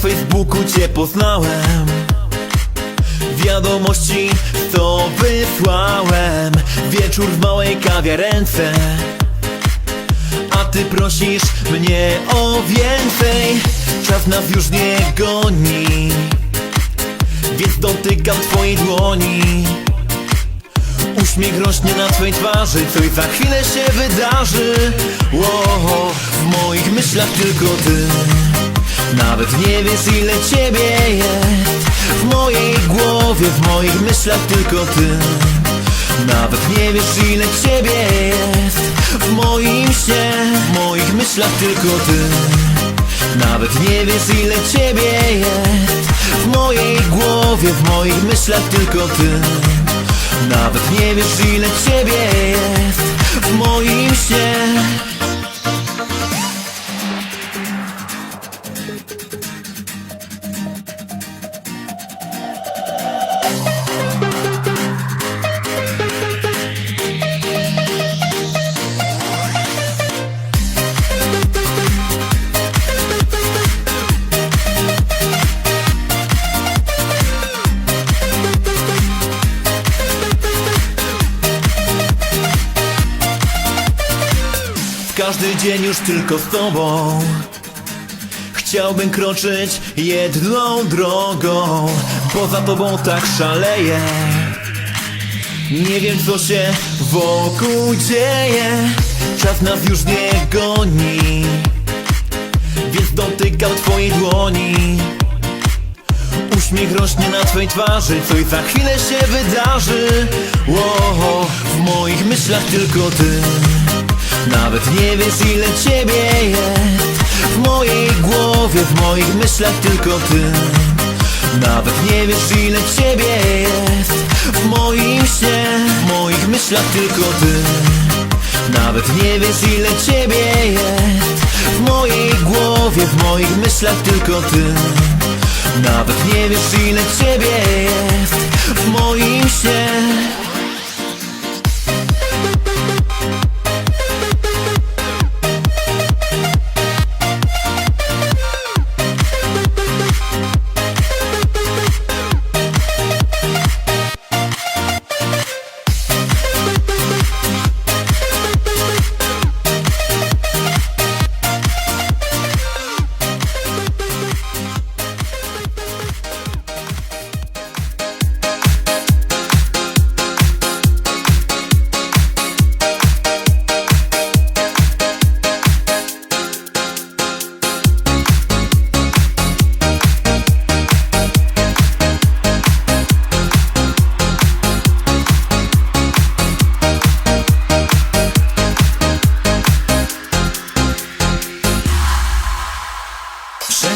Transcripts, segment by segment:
Facebooku cię poznałem. Wiadomości to wysłałem. Wieczór w małej kawiarence. A ty prosisz mnie o więcej. Czas nas już nie goni. Więc dotykam twojej dłoni. Uśmiech rośnie na twojej twarzy Coś za chwilę się wydarzy. Ło, W moich myślach tylko ty Nawet nie wiesz ile ciebie jest. W mojej głowie, w moich myślach tylko ty. Nawet nie wiesz ile ciebie jest. W moim śnie, w moich myślach tylko ty. Nawet nie wiesz ile ciebie jest. W mojej głowie, w moich myślach tylko ty. Nawet nie wiesz ile ciebie jest. W moim śnie każdy dzień już tylko z tobą. Chciałbym kroczyć jedną drogą Bo za tobą tak szaleję. Nie wiem co się wokół dzieje. Czas nas już nie goni Więc dotykam twojej dłoni. Uśmiech rośnie na twojej twarzy Coś za chwilę się wydarzy. Ło, W moich myślach tylko ty Nawet nie wiesz ile ciebie jest. W mojej głowie, w moich myślach tylko ty. Nawet nie wiesz ile ciebie jest. W moim śnie, w moich myślach tylko ty. Nawet nie wiesz ile ciebie jest. W mojej głowie, w moich myślach tylko ty. Nawet nie wiesz ile ciebie jest. W moim śnie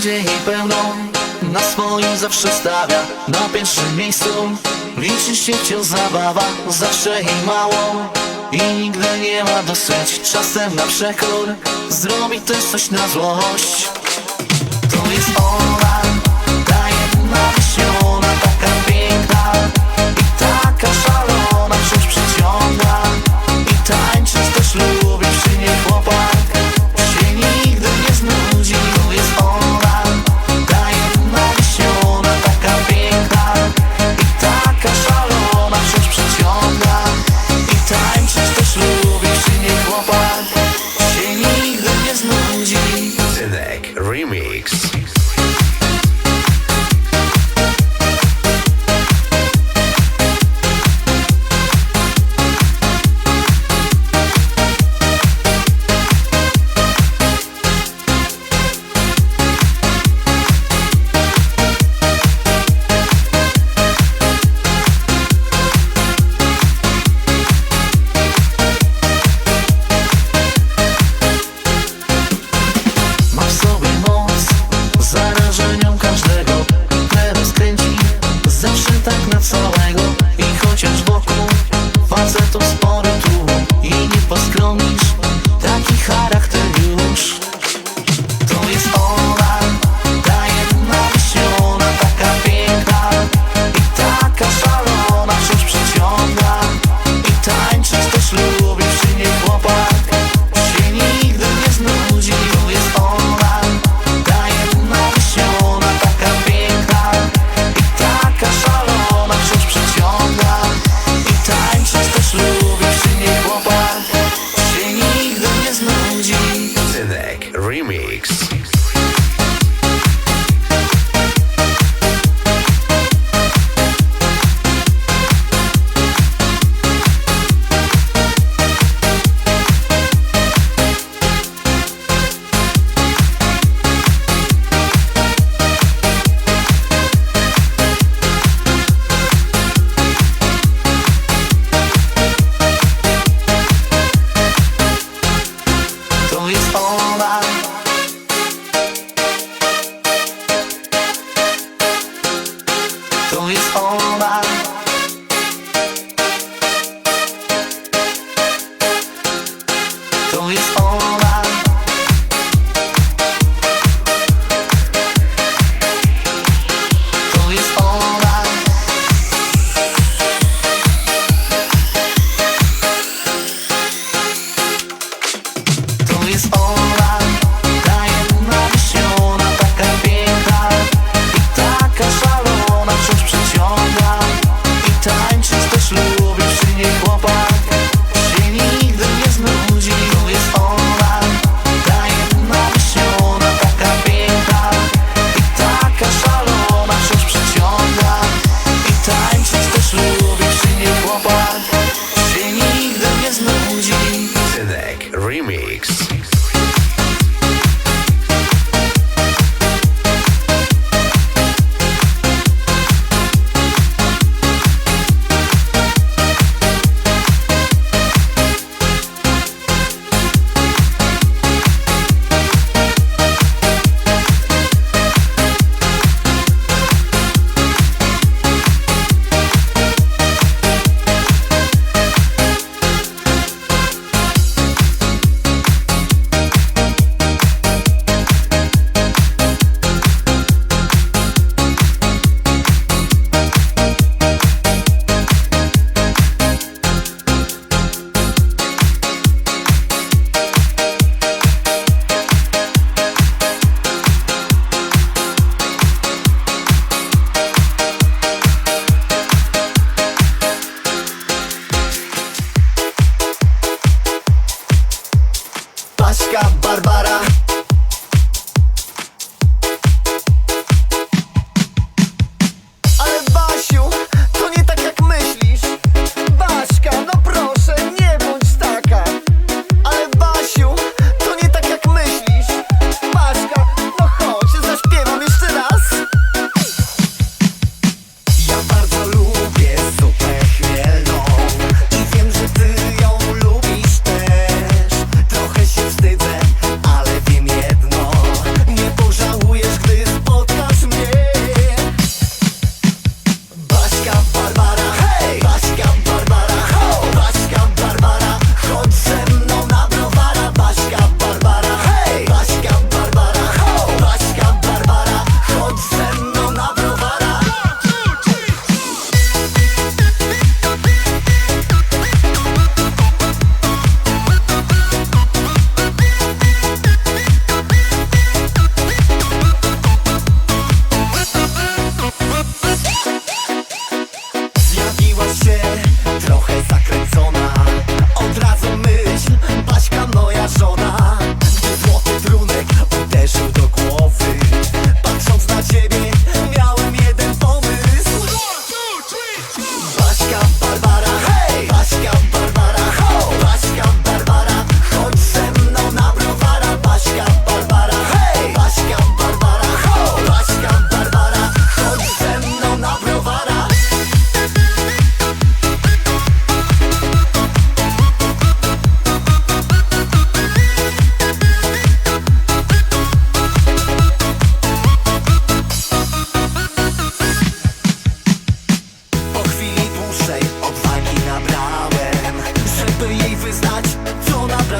Wszędzie jej pełno, na swoim zawsze stawia Na pierwszym miejscu. Liczy się wciąż zabawa Zawsze jej mało. I nigdy nie ma dosyć Czasem na przekór. Zrobi też coś na złość. To jest ona,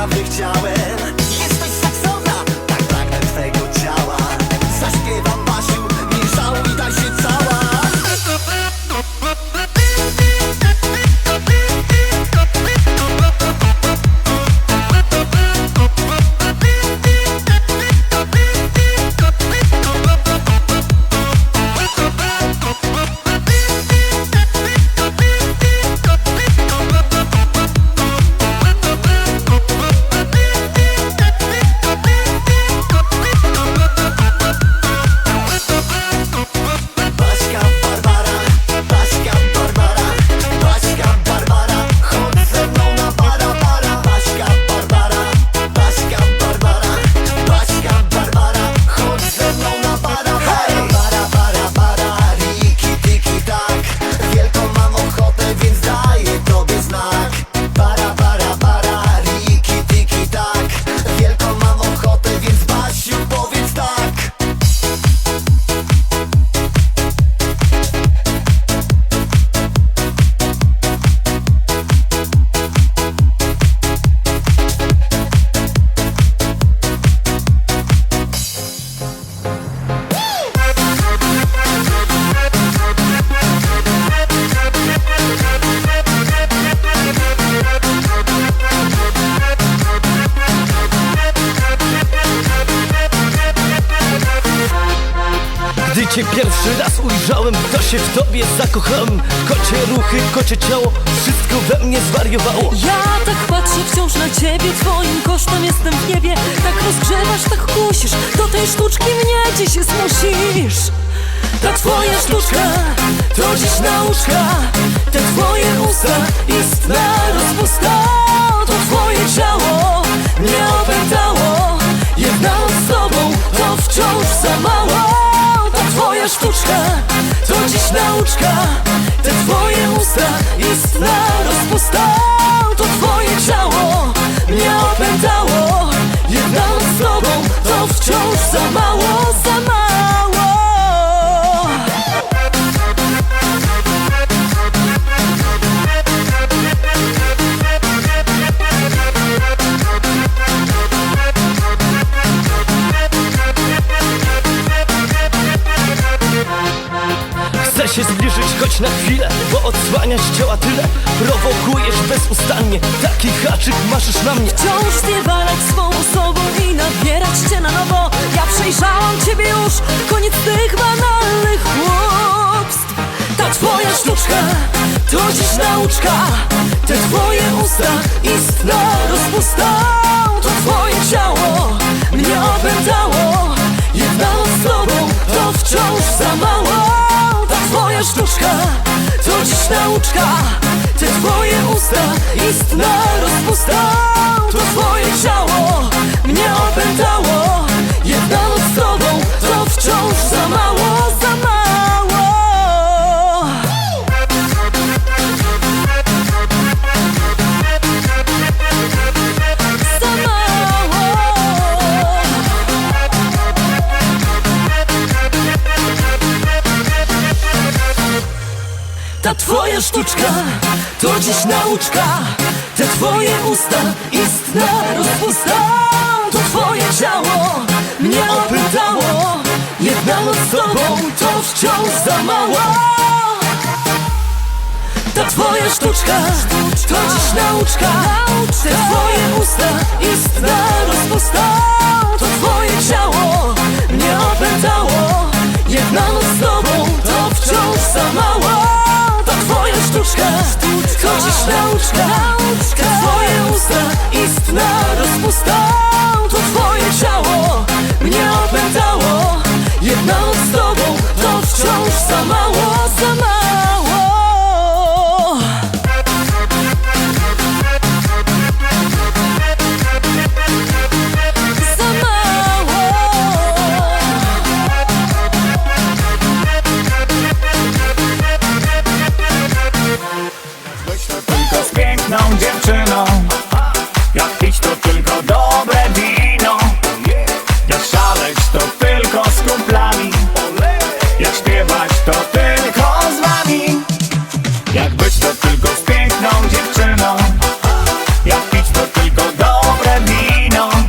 naprawdę chciałem pierwszy raz ujrzałem, to się w tobie zakochałem. Kocie ruchy, kocie ciało, wszystko we mnie zwariowało. Ja tak patrzę wciąż na ciebie, twoim kosztem jestem w niebie. Tak rozgrzewasz, tak kusisz, do tej sztuczki mnie dziś zmusisz. Ta twoja sztuczka, to dziś nauczka Te twoje usta, istna rozpusta. To twoje ciało, mnie opętało Jedna z to wciąż za mało twoja sztuczka, to dziś nauczka. Te twoje usta, istna rozpusta To twoje ciało, bezustannie Taki haczyk maszysz na mnie. Wciąż ty walać swą osobą i nabierać cię na nowo. Ja przejrzałam ciebie już, koniec tych banalnych głupstw Ta twoja sztuczka, to dziś nauczka. Te twoje usta, istna rozpusta. To twoje ciało, mnie opętało. Jedna z tobą, to wciąż za mało. Ta twoja sztuczka te twoje usta, istna rozpusta To twoje ciało mnie opętało Ta twoja sztuczka to dziś nauczka. Te twoje usta istna rozpusta. To twoje ciało mnie opętało Jedna noc z tobą to wciąż za mało Ta twoja sztuczka to dziś nauczka. Te twoje usta istna rozpusta. To twoje ciało mnie opętało sztuczka, sztuczka nauczka, nauczka. Twoje usta, istna rozpusta. To twoje ciało mnie opętało. Jedna z tobą to wciąż za mało, za mało.